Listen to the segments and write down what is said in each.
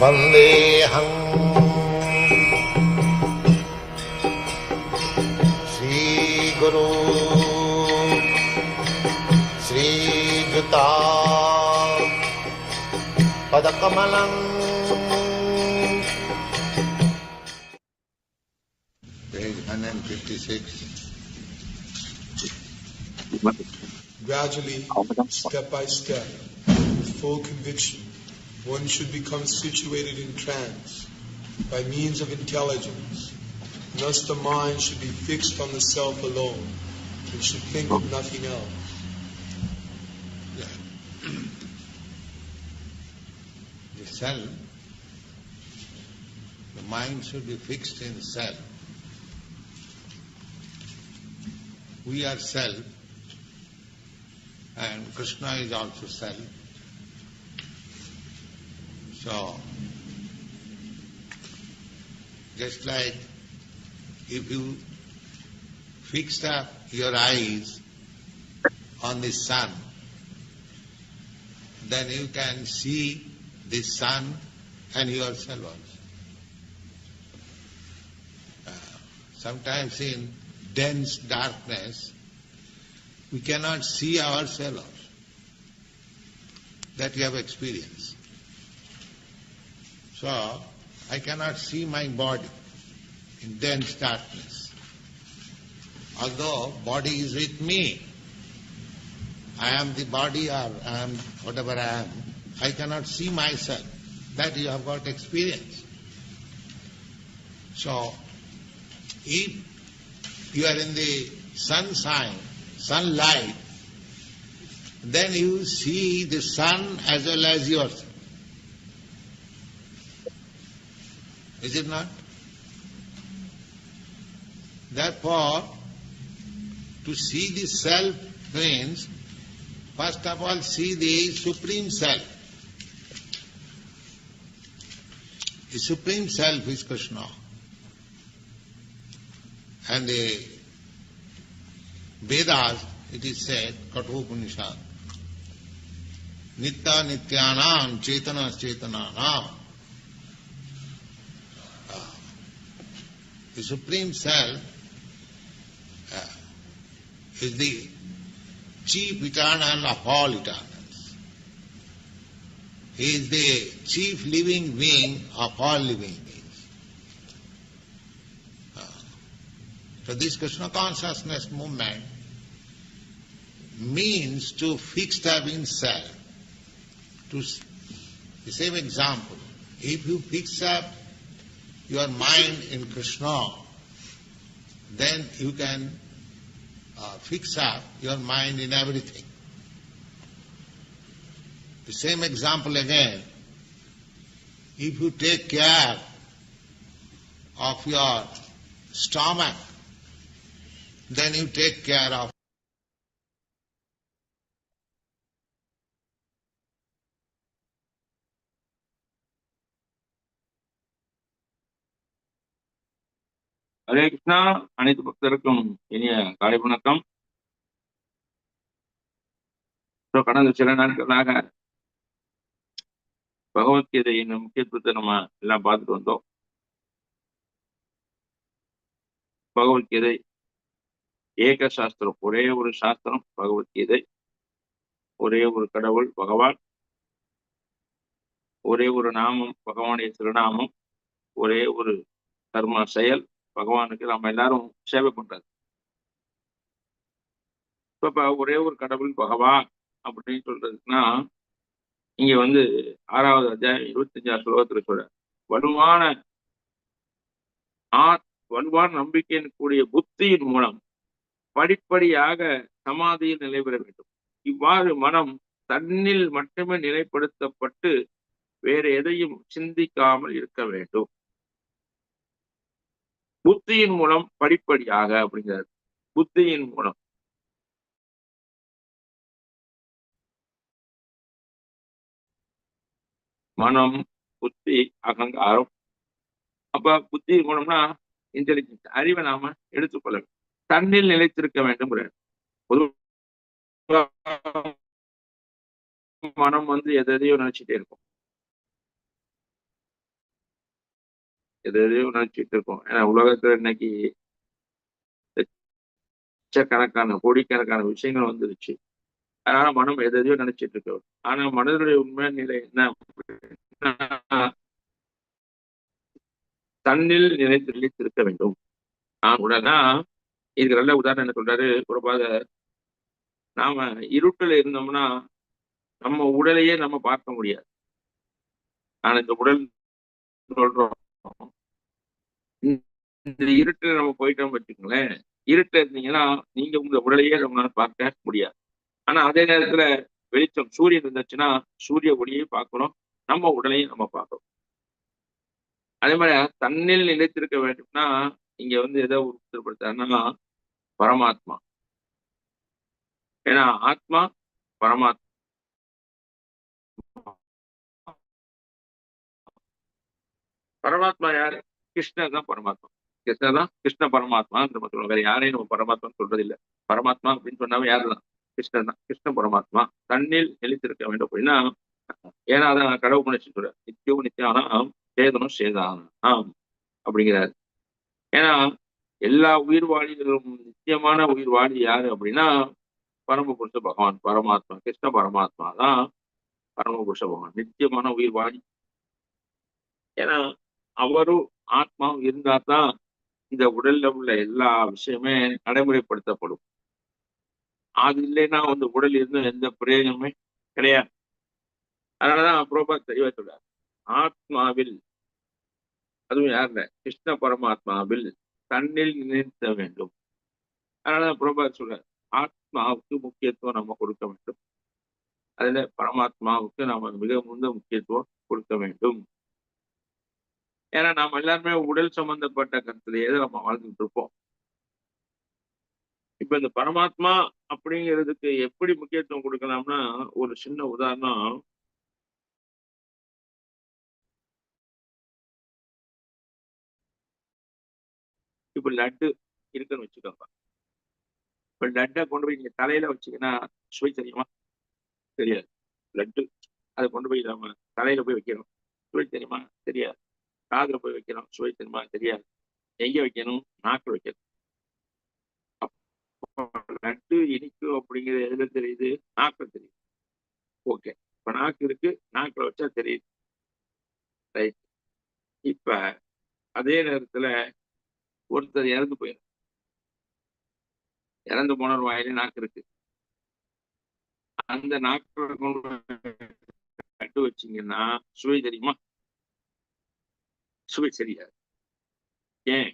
वन्देऽहम् Shri Guru श्रीयुता पदकमलम् page 156. Gradually, step by step, with full conviction, one should become situated in trance by means of intelligence. Thus, the mind should be fixed on the self alone and should think of nothing else. The self, the mind should be fixed in self. We are self, and Krishna is also self. So, just like if you fixed up your eyes on the sun, then you can see the sun and yourself also. Uh, sometimes in dense darkness, we cannot see ourselves. That we have experienced. So, I cannot see my body in dense darkness. Although body is with me, I am the body or I am whatever I am, I cannot see myself. That you have got experience. So, if you are in the sunshine, sunlight, then you see the sun as well as yourself. Is it not? Therefore, to see the self means, first of all, see the Supreme Self. The Supreme Self is Krishna. And the Vedas, it is said, Kathopanishad, Nitya Nityanam Chetana Chetananam. Uh, The Supreme Self uh, is the chief eternal of all eternals. He is the chief living being of all living beings. Uh, So this Krishna consciousness movement means to fix up in self. To the same example, if you fix up your mind in Krishna, then you can uh, fix up your mind in everything. The same example again, if you take care of your stomach, then you take care of Hare Krishna. அனைத்து பக்தருக்கும் இனிய காலை வணக்கம். கடந்த சில நாட்களாக பகவத்கீதையின் முக்கியத்துவத்தை நம்ம எல்லாம் பார்த்துட்டு வந்தோம். பகவத்கீதை ஏக சாஸ்திரம். ஒரே ஒரு சாஸ்திரம் பகவத்கீதை. ஒரே ஒரு கடவுள் பகவான். ஒரே ஒரு நாமம் பகவானுடைய திருநாமம். ஒரே ஒரு கர்ம செயல். பகவானுக்கு நம்ம எல்லாரும் சேவை பண்றது இப்ப ஒரே ஒரு கடவுள் பகவான் அப்படின்னு சொல்றதுக்குன்னா இங்க வந்து ஆறாவது அத்தியாயம் இருபத்தஞ்சாவது ஸ்லோகத்துல சொல்ற வலுவான ஆ வலுவான நம்பிக்கையின் கூடிய புத்தியின் மூலம் படிப்படியாக சமாதியில் நிலை பெற வேண்டும். இவ்வாறு மனம் தன்னில் மட்டுமே நிலைப்படுத்தப்பட்டு வேறு எதையும் சிந்திக்காமல் இருக்க வேண்டும். புத்தியின் மூலம் படிப்படியாக அப்படிங்கிறார். புத்தியின் மூலம். மனம் புத்தி அகங்காரம். அப்ப புத்தி மூலம்னா இன்டெலிஜென்ஸ் அறிவை நாம எடுத்துக்கொள்ள வேண்டும். தன்னில் நிலைத்திருக்க வேண்டும் பொதுவா மனம் வந்து எதையோ நினைச்சிட்டே இருக்கும். எதையோ நினைச்சிட்டு இருக்கோம். ஏன்னா உலகத்துல இன்னைக்கு லட்சக்கணக்கான கோடிக்கணக்கான விஷயங்கள் வந்துருச்சு. அதனால மனம் எதையோ நினைச்சிட்டு இருக்கோம் ஆனா மனதுடைய உண்மையான நிலை என்ன தன்னில் நினைத்து நிலைத்திருக்க வேண்டும். நான் உடனே இதுக்கு நல்ல உதாரணம் என்ன சொல்றாரு குறைபாத நாம இருட்டில் இருந்தோம்னா நம்ம உடலையே நம்ம பார்க்க முடியாது. ஆனா இந்த உடல் சொல்றோம். இந்த இருட்டுல நம்ம போயிட்டோம் வச்சுக்கோங்களேன். இருட்டுல இருந்தீங்கன்னா நீங்க உங்க உடலையே நம்மளால பார்க்க முடியாது. ஆனா அதே நேரத்துல வெளிச்சம் சூரியன் இருந்துச்சுன்னா சூரிய ஒளியை பார்க்கணும் நம்ம உடலையும் நம்ம பார்க்கணும் அதே மாதிரி தன்னில் நிலைத்திருக்க வேண்டும்னா இங்க வந்து எதை உறுதிப்படுத்தாருன்னா பரமாத்மா. ஏன்னா ஆத்மா பரமாத்மா. பரமாத்மா யாரு? கிருஷ்ணர் தான் பரமாத்மா. கிருஷ்ணர் தான் கிருஷ்ண பரமாத்மா நம்ம சொல்லுவோம் வேற யாரையும் நம்ம பரமாத்மான்னு சொல்றது இல்ல பரமாத்மா அப்படின்னு சொன்னாவே யாரு தான் கிருஷ்ணன் தான். கிருஷ்ண பரமாத்மா. தண்ணில் நிலைத்திருக்க வேண்டும் அப்படின்னா ஏன்னா அதான் கடவுள் புணர்ச்சி சொல்ற நித்தியம் நித்தியானாம் சேதனம் சேதானாம் அப்படிங்கிறாரு. ஏன்னா எல்லா உயிர் வாழிகளும் நித்தியமான உயிர் வாழி யாரு அப்படின்னா பரமபுருஷ பகவான். பரமாத்மா கிருஷ்ண பரமாத்மா தான் பரமபுருஷ பகவான். நித்தியமான உயிர் வாழி. ஏன்னா அவரும் ஆத்மாவும் இருந்தா தான் இந்த உடல்ல உள்ள எல்லா விஷயமே நடைமுறைப்படுத்தப்படும். அது இல்லைன்னா வந்து உடல் இருந்தும் எந்த பிரயோஜனமே கிடையாது. அதனாலதான் அப்புறமா தெளிவா சொல்றார். ஆத்மாவில் அதுவும் யாருல கிருஷ்ண பரமாத்மாவில் தன்னில் நிறுத்த வேண்டும். அதனால புரோபா சொல்றார். ஆத்மாவுக்கு முக்கியத்துவம் நம்ம கொடுக்க வேண்டும். அதுல பரமாத்மாவுக்கு நாம மிக முந்த முக்கியத்துவம் கொடுக்க வேண்டும். ஏன்னா நம்ம எல்லாருமே உடல் சம்பந்தப்பட்ட கருத்துல தான் நம்ம வாழ்ந்துட்டு இருப்போம்? இப்ப இந்த பரமாத்மா அப்படிங்கிறதுக்கு எப்படி முக்கியத்துவம் கொடுக்கலாம்னா ஒரு சின்ன உதாரணம். இப்ப லட்டு இருக்குன்னு வச்சுக்கோங்க. இப்ப லட்டை கொண்டு போய் நீங்க தலையில வச்சீங்கன்னா சுவை தெரியுமா? தெரியாது. லட்டு அதை கொண்டு போய் நம்ம தலையில போய் வைக்கிறோம். சுவை தெரியுமா? தெரியாது. காதுல போய் வைக்கிறோம் சுவை தெரியுமா? தெரியாது. எங்க வைக்கணும்? நாக்கில் வைக்கணும். லட்டு இனிக்கு அப்படிங்கிறது எதுல தெரியுது? நாக்கில் தெரியுது. ஓகே. இப்ப நாக்கு இருக்கு நாக்கில் வச்சா தெரியுது. ரைட் இப்ப அதே நேரத்துல ஒருத்தர் இறந்து போயிடும் இறந்து போனவர் வாயிலே நாக்கு இருக்கு. அந்த நாக்கில் கொண்டு லட்டு வச்சீங்கன்னா சுவை தெரியுமா? சுவை தெரியாது ஏன்?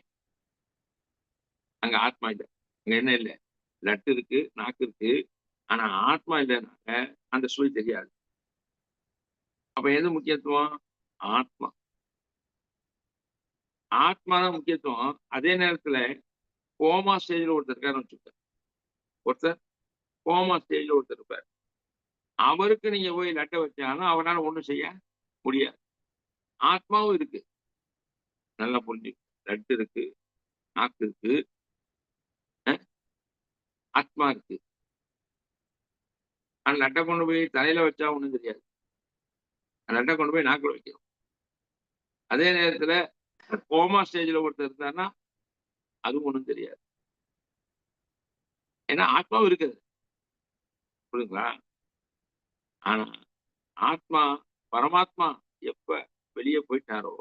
அங்க ஆத்மா இல்லை. அங்க என்ன இல்லை? லட்டு இருக்கு நாக்கு இருக்கு. ஆனா ஆத்மா இல்லைனால அந்த சுவை தெரியாது. அப்ப எது முக்கியத்துவம்? ஆத்மா. ஆத்மா தான் முக்கியத்துவம். அதே நேரத்துல கோமா ஸ்டேஜில் ஒருத்தர் இருக்காருன்னு வச்சுக்க ஒருத்தர் கோமா ஸ்டேஜில் ஒருத்தர் இருப்பார். அவருக்கு நீங்க போய் லட்டை வச்சாலும் அவனால ஒன்றும் செய்ய முடியாது. ஆத்மாவும் இருக்கு. நல்லா புரிஞ்சு லட்டு இருக்கு நாக்கு இருக்கு ஆத்மா இருக்கு. ஆனா லட்டை கொண்டு போய் தலையில வச்சா ஒண்ணும் தெரியாது. லட்டை கொண்டு போய் நாக்கில் வைக்கணும். அதே நேரத்துல கோமா ஸ்டேஜ்ல ஒருத்தர் இருந்தாருன்னா அதுவும் ஒண்ணும் தெரியாது. ஏன்னா ஆத்மாவும் இருக்குது. புரியுங்களா ஆனா ஆத்மா பரமாத்மா எப்ப வெளியே போயிட்டாரோ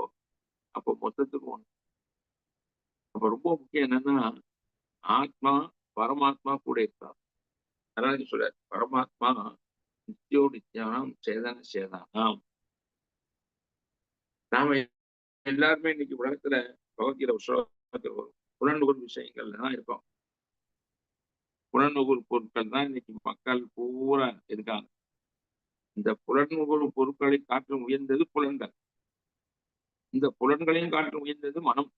அப்போ மொத்தத்துக்கு ஒன்று அப்ப ரொம்ப முக்கியம் என்னன்னா ஆத்மா பரமாத்மா கூட இருக்கா? அதாவது சொல்ற பரமாத்மா நித்தியோ நித்தியானம் சேதன சேதானாம். நாம எல்லாருமே இன்னைக்கு உலகத்துல பகவத்கீதை ஸ்லோகத்தில் வரும். புலன்நுகர் விஷயங்கள்ல தான் இருக்கோம். புலன்நுகர் பொருட்கள் தான் இன்னைக்கு மக்கள் பூரா இருக்காங்க. இந்த புலன்நுகர் பொருட்களை காற்று உயர்ந்தது புலன்கள். இந்த புலன்களையும் காற்று முயன்றது மனம்.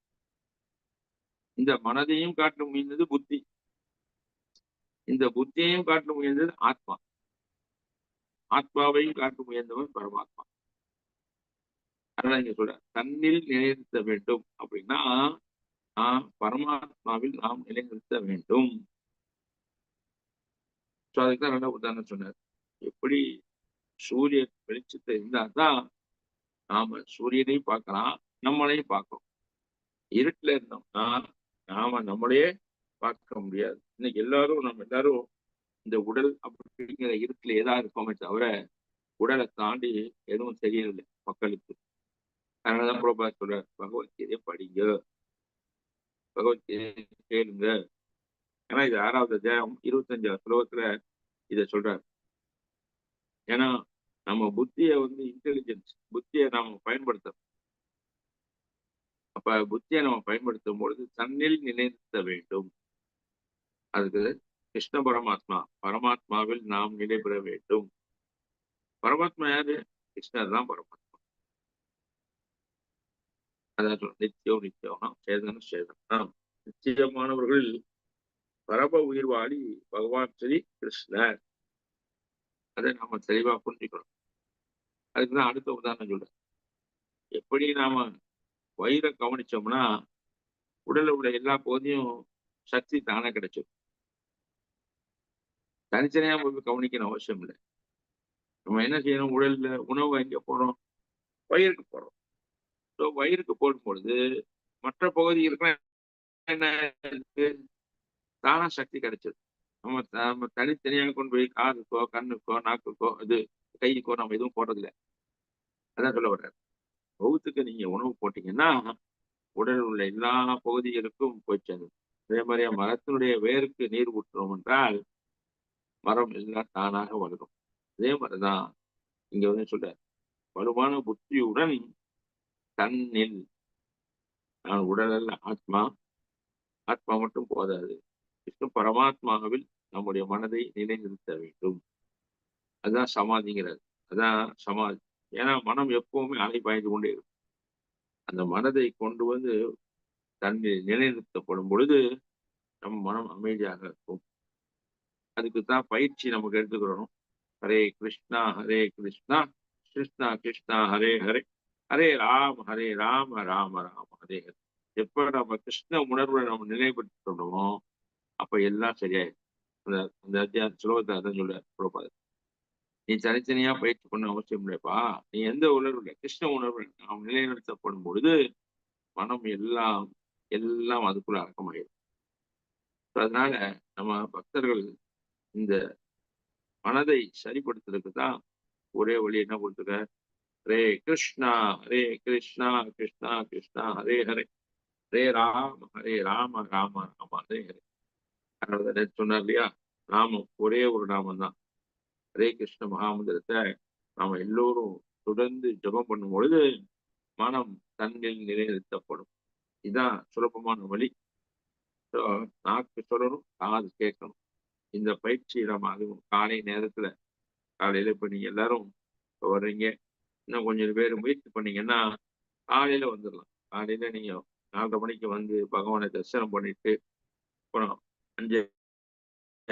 இந்த மனதையும் காற்று முயன்றது புத்தி. இந்த புத்தியையும் காற்று முயன்றது ஆத்மா. ஆத்மாவையும் காற்று முயன்றவன் பரமாத்மா. அதான் இங்க சொல்ற தன்னில் நிலைநிறுத்த வேண்டும் அப்படின்னா ஆஹ் பரமாத்மாவில் நாம் நிலைநிறுத்த வேண்டும். ஸோ அதுக்கு தான் நல்ல உதாரணம் சொன்னார். எப்படி சூரிய வெளிச்சத்தை இருந்தால் தான் நாம சூரியனையும் பார்க்கலாம் நம்மளையும் பார்க்கணும் இருட்டுல இருந்தோம்னா நாம நம்மளையே பார்க்க முடியாது. இன்னைக்கு எல்லாரும் நம்ம எல்லாரும் இந்த உடல் அப்படிங்கிற இருட்டுல ஏதாவது இருக்கோமே தவிர உடலை தாண்டி எதுவும் தெரியவில்லை மக்களுக்கு. அதனாலதான் பிரபா சொல்ற பகவத்கீதையை படிங்க. பகவத்கீதையை கேளுங்க. ஏன்னா இது ஆறாவது அத்தியாயம் இருபத்தஞ்சாவது ஸ்லோகத்துல இத சொல்றாரு. ஏன்னா நம்ம புத்தியை வந்து இன்டெலிஜென்ஸ் புத்தியை நாம பயன்படுத்தணும். அப்ப புத்தியை நம்ம பயன்படுத்தும் பொழுது தன்னில் நினைத்த வேண்டும். அதுக்கு கிருஷ்ண பரமாத்மா பரமாத்மாவில் நாம் நிலை பெற வேண்டும். பரமாத்மா யாரு? கிருஷ்ணர் தான் பரமாத்மா. அதான் நித்தியம் நித்தியம்னா சேதன சேதனம். நிச்சயமானவர்கள் பரம உயிர்வாளி பகவான் ஸ்ரீ கிருஷ்ணர். அதை நாம தெளிவா புரிஞ்சுக்கணும். அதுக்குதான் அடுத்த உதாரணம் சொல்றேன். எப்படி நாம வயிறை கவனிச்சோம்னா உடல்ல உள்ள எல்லா பகுதியும் சக்தி தானே கிடைச்சிடும் தனித்தனியா போய் கவனிக்கணும் அவசியம் இல்லை. நம்ம என்ன செய்யணும்? உடல்ல உணவு எங்க போறோம்? வயிறுக்கு போறோம். ஸோ வயிறுக்கு போடும் பொழுது மற்ற பகுதிகளுக்கு என்ன தானா சக்தி கிடைச்சது நம்ம த- நம்ம தனித்தனியாக கொண்டு போய் காதுக்கோ கண்ணுக்கோ நாக்குக்கோ இது கைக்கோ நம்ம எதுவும் போடுறதில்ல. அதான் சொல்ல வர்றாரு. பௌத்துக்கு நீங்க உணவு போட்டீங்கன்னா உடல் உள்ள எல்லா பகுதிகளுக்கும் போய் சேரும் அதே மாதிரியா மரத்தினுடைய வேருக்கு நீர் ஊற்றுறோம் என்றால் மரம் எல்லாம் தானாக வளரும். அதே மாதிரிதான் இங்க வந்து சொல்றாரு. வலுவான புத்தியுடன் தன்னில் நான் உடலல்ல ஆத்மா. ஆத்மா மட்டும் போதாது. விஷ்ணு பரமாத்மாவில் நம்முடைய மனதை நிலைநிறுத்த வேண்டும். அதுதான் சமாதிங்கிறது. அதான் சமாதி. ஏன்னா மனம் எப்பவுமே அலை பாய்ந்து கொண்டே இருக்கும். அந்த மனதை கொண்டு வந்து தன்னை நிலைநிறுத்தப்படும் பொழுது நம் மனம் அமைதியாக இருக்கும். அதுக்கு தான் பயிற்சி நமக்கு எடுத்துக்கிறோம் ஹரே கிருஷ்ணா ஹரே கிருஷ்ணா கிருஷ்ணா கிருஷ்ணா ஹரே ஹரே. ஹரே ராம் ஹரே ராம ராம ராம ஹரே ஹரே. எப்ப நம்ம கிருஷ்ண உணர்வை நம்ம நினைவுபடுத்தணுமோ அப்ப எல்லாம் சரியாயிடும். அந்த அந்த அத்தியாய சுலோகத்தை அதான் சொல்ல புறப்பாது நீ தனித்தனியா பயிற்சி பண்ண அவசியம் இல்லைப்பா. நீ எந்த உணர்வுல கிருஷ்ண உணர்வு நாம் நிலைநிறுத்தப்படும் பொழுது மனம் எல்லாம் எல்லாம் அதுக்குள்ள அடக்கமாயிடும் So அதனால நம்ம பக்தர்கள் இந்த மனதை சரிப்படுத்துறதுக்கு தான் ஒரே வழி என்ன கொடுத்துருக்க? ஹரே கிருஷ்ணா ஹரே கிருஷ்ணா கிருஷ்ணா கிருஷ்ணா ஹரே ஹரே. ஹரே ராம ஹரே ராம ராம ராம ஹரே ஹரே. அதனால சொன்னார் இல்லையா? நாமம் ஒரே ஒரு நாமம் தான் ஹரே கிருஷ்ண மகாமந்திரத்தை நாம எல்லோரும் தொடர்ந்து ஜெபம் பண்ணும் பொழுது மனம் தன்னில் நிலைநிறுத்தப்படும் இதுதான் சுலபமான வழி. நாக்கு சொல்லணும் காது கேட்கணும். இந்த பயிற்சி நம்ம அதுவும் காலை நேரத்துல காலையில இப்ப நீங்க எல்லாரும் வர்றீங்க. இன்னும் கொஞ்சம் பேர் முயற்சி பண்ணீங்கன்னா காலையில வந்துடலாம் காலையில நீங்க நாலரை மணிக்கு வந்து பகவானை தரிசனம் பண்ணிட்டு அப்புறம் அஞ்சு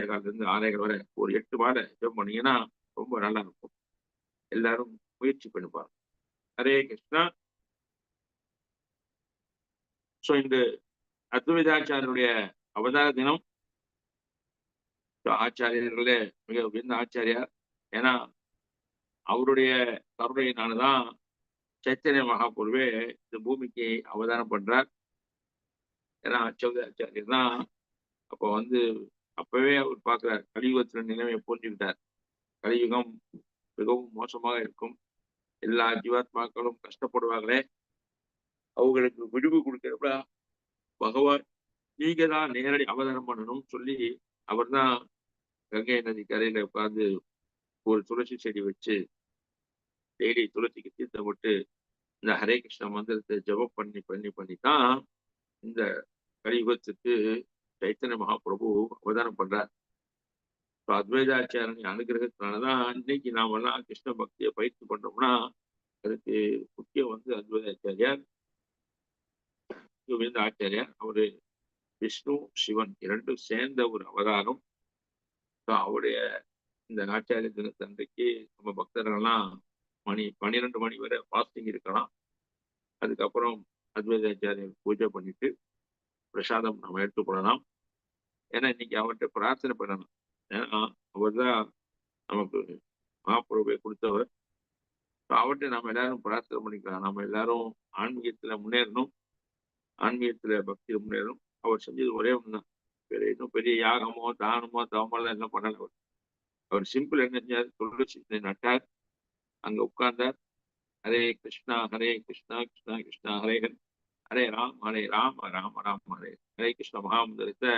காலத்துல இருந்து ஆறேகால் வரை ஒரு எட்டு வார ஜெபம் பண்ணீங்கன்னா ரொம்ப நல்லா இருக்கும். எல்லாரும் முயற்சி பண்ணி பாருங்க. ஹரே கிருஷ்ணா. ஸோ இந்த அத்வைதாச்சாரியருடைய அவதார தினம் ஆச்சாரியர்களே மிக உயர்ந்த ஆச்சாரியார். ஏன்னா அவருடைய கருணையினாலதான் சைத்தன்ய மகாபொருவே இந்த பூமிக்கு அவதாரம் பண்றார். ஏன்னா அச்சோதாச்சாரியர் தான் அப்போ வந்து அப்பவே அவர் பார்க்கிறார் கலியுகத்தில் நிலைமையை புரிஞ்சுக்கிட்டார். கலியுகம் மிகவும் மோசமாக இருக்கும். எல்லா ஜீவாத்மாக்களும் கஷ்டப்படுவாங்களே அவங்களுக்கு விடுவு கொடுக்கிறப்ப பகவான் நீங்க தான் நேரடி அவதாரம் பண்ணணும்னு சொல்லி அவர் தான் கங்கை நதி கரையில உட்கார்ந்து ஒரு துளசி செடி வச்சு டெய்லி துளசிக்கு தீர்த்தம் விட்டு இந்த ஹரே கிருஷ்ண மந்திரத்தை ஜெபம் பண்ணி பண்ணி பண்ணி தான் இந்த கலியுகத்துக்கு சைத்தன்ய மகாபிரபு அவதானம் பண்றார். இப்போ அத்வைதாச்சாரன் அனுகிரகத்தினாலதான் இன்னைக்கு நாமெல்லாம் கிருஷ்ண பக்தியை பயிற்சி பண்றோம்னா அதுக்கு முக்கியம் வந்து அத்வைதாச்சாரியார் கோவிந்த ஆச்சாரியார் அவரு விஷ்ணு சிவன் இரண்டும் சேர்ந்த ஒரு அவதாரம். அவருடைய இந்த ஆச்சாரிய தினத்தன்றைக்கு நம்ம பக்தர்கள்லாம் மணி பன்னிரெண்டு மணி வரை ஃபாஸ்டிங் இருக்கலாம். அதுக்கப்புறம் அத்வைதாச்சாரியர் பூஜை பண்ணிட்டு பிரசாதம் நம்ம எடுத்துக்கொள்ளலாம் ஏன்னா இன்னைக்கு அவர்கிட்ட பிரார்த்தனை பண்ணணும். ஏன்னா அவர் தான் நமக்கு மகாபிரபுவை கொடுத்தவர். So, அவர்கிட்ட நம்ம எல்லாரும் பிரார்த்தனை பண்ணிக்கலாம். நம்ம எல்லாரும் ஆன்மீகத்துல முன்னேறணும். ஆன்மீகத்துல பக்தியில் முன்னேறணும். அவர் செஞ்சது ஒரே ஒண்ணுதான். வேற இன்னும் பெரிய யாகமோ தானமோ தவமோ எல்லாம் என்ன பண்ணல அவர். அவர் சிம்பிள் என்ன செஞ்சார்? துளசி நட்டார். அங்க உட்கார்ந்தார். ஹரே கிருஷ்ணா ஹரே கிருஷ்ணா கிருஷ்ணா கிருஷ்ணா ஹரே ஹரே. ஹரே ராம் ஹரே ராம ராம ராம் ஹரே ஹரே கிருஷ்ண மகாமந்திரத்தை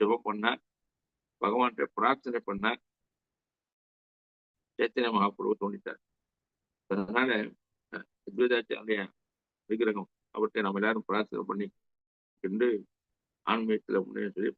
ஜபம் பண்ணார் பகவான்கிட்ட பிரார்த்தனை பண்ணார் சைத்தன்ய மகாபுருவ தோண்டிட்டார் அதனால அத்வைதாச்சாரிய விக்கிரகம் அவற்றை நம்ம எல்லாரும் பிரார்த்தனை பண்ணி ஆன்மீகத்துல முன்னேறி சொல்லி